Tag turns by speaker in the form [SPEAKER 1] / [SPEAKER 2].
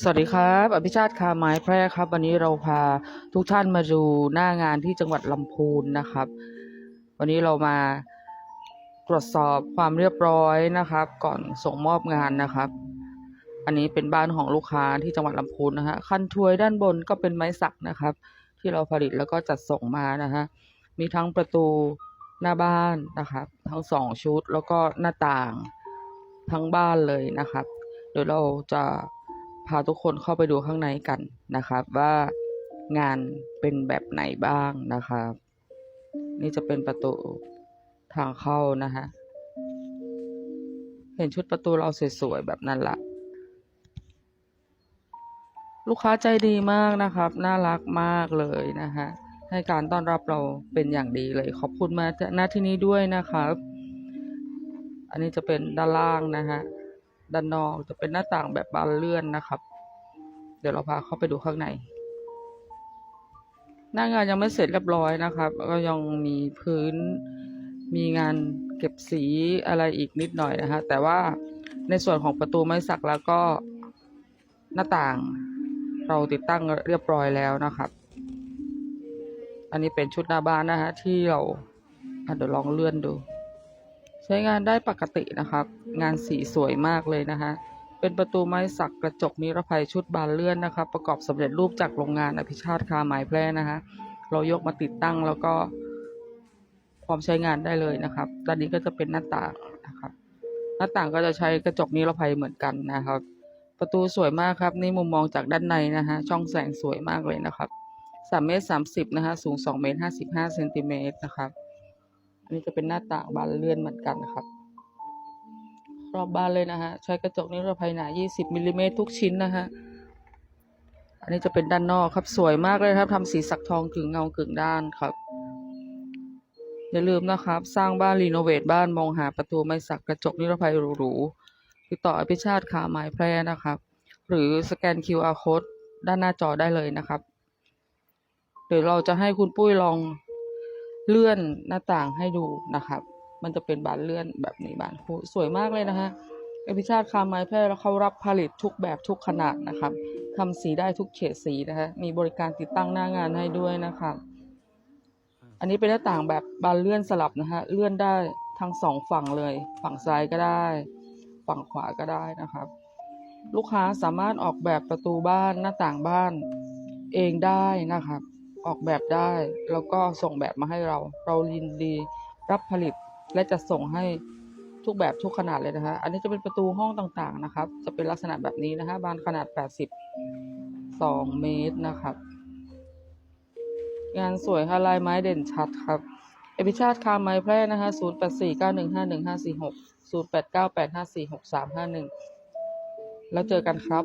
[SPEAKER 1] สวัสดีครับ อภิชาติคาไม้แพร่ครับ วันนี้เราพาทุกท่านมาดูหน้างานที่จังหวัดลำพูนนะครับ วันนี้เรามาตรวจสอบความเรียบร้อยนะครับ ก่อนส่งมอบงานนะครับ อันนี้เป็นบ้านของลูกค้าที่จังหวัดลำพูนนะฮะคันถวยด้านบนก็เป็นไม้สักนะครับ ที่เราผลิตแล้วก็จัดส่งมานะฮะมีทั้งประตูหน้าบ้านนะครับ ทั้งสองชุดแล้วก็หน้าต่างทั้งบ้านเลยนะครับ เดี๋ยวเราจะ พาทุกคนเข้าไปดูข้างในกันนะครับ ว่างานเป็นแบบไหนบ้างนะครับ นี่จะเป็นประตูทางเข้านะฮะเห็นชุดประตูเราสวยๆแบบนั้นละลูกค้าใจดีมากนะครับ น่ารักมากเลยนะฮะให้การต้อนรับเราเป็นอย่างดีเลย ขอบคุณมาณที่นี้ด้วยนะครับ อันนี้จะเป็นด้านล่างนะฮะ ด้านนอกจะเป็นหน้าต่างแบบบานเลื่อนนะครับ เดี๋ยวเราพาเข้าไปดูข้างใน หน้างานยังไม่เสร็จเรียบร้อยนะครับ ก็ยังมีพื้นมีงานเก็บสีอะไรอีกนิดหน่อยนะฮะแต่ว่าในส่วนของประตูไม้สักแล้วก็หน้าต่างเราติดตั้งเรียบร้อยแล้วนะครับ อันนี้เป็นชุดหน้าบ้านนะฮะที่เราเดี๋ยวลองเลื่อนดู ใช้งานได้ปกตินะครับ งานสีสวยมากเลยนะฮะเป็นประตูไม้สักกระจกนิรภัยชุดบานเลื่อนนะครับ ประกอบสำเร็จรูปจากโรงงานอภิชาติคาไม้แพร่นะฮะเรายกมาติดตั้งแล้วก็พร้อมใช้งานได้เลยนะครับ ด้านนี้ก็จะเป็นหน้าต่างนะครับ หน้าต่างก็จะใช้กระจกนิรภัยเหมือนกันนะครับ ประตูสวยมากครับ นี่มุมมองจากด้านในนะฮะ ช่องแสงสวยมากเลยนะครับสามเมตรสามสิบนะฮะ สูงสองเมตรห้าสิบห้าเซนติเมตรนะครับ อันนี้จะเป็นหน้าต่างบานเลื่อนเหมือนกันนะครับ รอบบ้านเลยนะฮะ ใช้กระจกนิรภัยหนา 20มิลลิเมตรทุกชิ้นนะฮะ อันนี้จะเป็นด้านนอกครับ สวยมากเลยครับทำสีสักทองกึ่งเงากึ่งด้านครับ อย่าลืมนะครับ สร้างบ้านรีโนเวทบ้านมองหาประตูไม้สักกระจกนิรภัยหรูๆติดต่ออภิชาติขาไม้แพร่นะครับ หรือสแกน QR code ด้านหน้าจอได้เลยนะครับ เดี๋ยวเราจะให้คุณปุ้ยลอง เลื่อนหน้าต่างให้ดูนะครับ มันจะเป็นบานเลื่อนแบบนี้บานคู่สวยมากเลยนะฮะเอภิชาติคาไม้แพร่แล้วเขารับผลิตทุกแบบทุกขนาดนะครับทำสีได้ทุกเฉดสีนะฮะมีบริการติดตั้งหน้างานให้ด้วยนะครับอันนี้เป็นหน้าต่างแบบบานเลื่อนสลับนะฮะเลื่อนได้ทั้งสองฝั่งเลย ฝั่งซ้ายก็ได้ ฝั่งขวาก็ได้นะครับ ลูกค้าสามารถออกแบบประตูบ้านหน้าต่างบ้านเองได้นะครับ ออกแบบได้ แล้วก็ส่งแบบมาให้เรา เรายินดีรับผลิตและจะส่งให้ทุกแบบทุกขนาดเลยนะฮะอันนี้จะเป็นประตูห้องต่างๆนะครับ จะเป็นลักษณะแบบนี้นะฮะบานขนาด82เมตรนะครับ งานสวยค่ะลายไม้เด่นชัดครับ เอพิชาติคาไม้แพร่นะคะ0 8 4 9 1 5 1 5 4 6 0 8 9 8 5 4 6 3 5 1 แล้วเจอกันครับ